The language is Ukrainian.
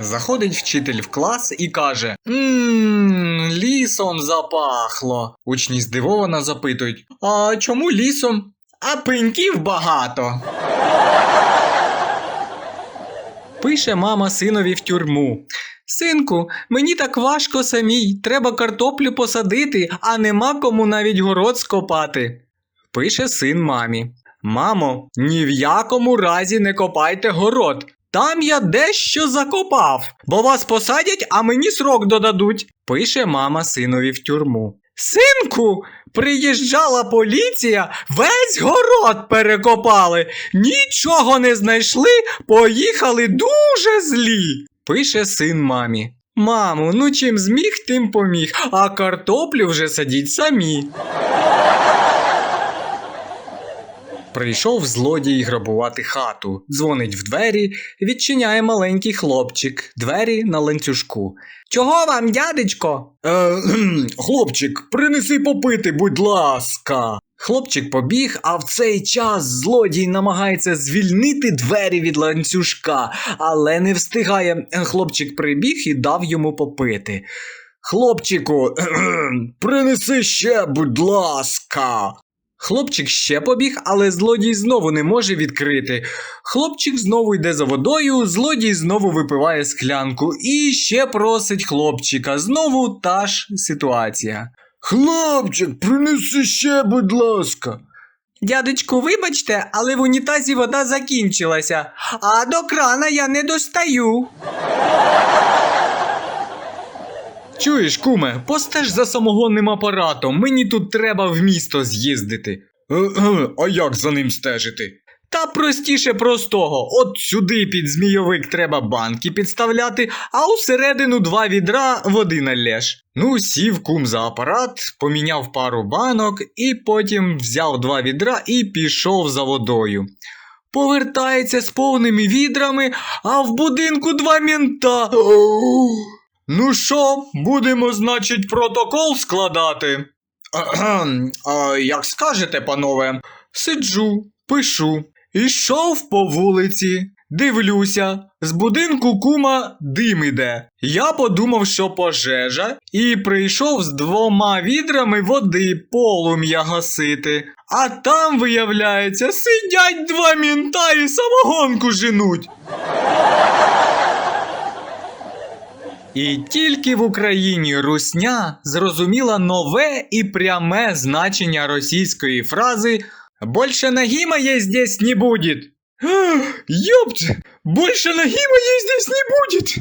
Заходить вчитель в клас і каже: Ммм, лісом запахло. Учні здивовано запитують: А чому лісом? А пеньків багато. Пише мама синові в тюрму. Синку, мені так важко самій, треба картоплю посадити, а нема кому навіть город скопати. Пише син мамі. Мамо, ні в якому разі не копайте город. Там я дещо закопав, бо вас посадять, а мені срок додадуть. Пише мама синові в тюрму. Синку, приїжджала поліція, весь город перекопали, нічого не знайшли, поїхали дуже злі. Пише син мамі. Мамо, ну чим зміг, тим поміг, а картоплю вже садіть самі. Прийшов злодій грабувати хату, дзвонить в двері, відчиняє маленький хлопчик, двері на ланцюжку. Чого вам, дядечко? Е, хлопчик, принеси попити, будь ласка. Хлопчик побіг, а в цей час злодій намагається звільнити двері від ланцюжка, але не встигає. Хлопчик прибіг і дав йому попити. Хлопчику, принеси ще, будь ласка. Хлопчик ще побіг, але злодій знову не може відкрити. Хлопчик знову йде за водою, злодій знову випиває склянку і ще просить хлопчика. Знову та ж ситуація. Хлопчик, принеси ще, будь ласка. Дядечку, вибачте, але в унітазі вода закінчилася, а до крана я не достаю. Чуєш, куме, постеж за самогонним апаратом, мені тут треба в місто з'їздити. А як за ним стежити? Та простіше простого. От сюди під змійовик треба банки підставляти, а усередину два відра води налєш. Ну, сів кум за апарат, поміняв пару банок і потім взяв два відра і пішов за водою. Повертається з повними відрами, а в будинку два мента. Ну що, будемо, значить, протокол складати? А як скажете, панове? Сиджу, пишу. Ішов по вулиці, дивлюся, з будинку кума дим іде. Я подумав, що пожежа, і прийшов з двома відрами води полум'я гасити. А там, виявляється, сидять два мінта і самогонку женуть. І тільки в Україні русня зрозуміла нове і пряме значення російської фрази «Больше нагіма є здесь не будет». Ёпт, больше нагіма є здесь не будет.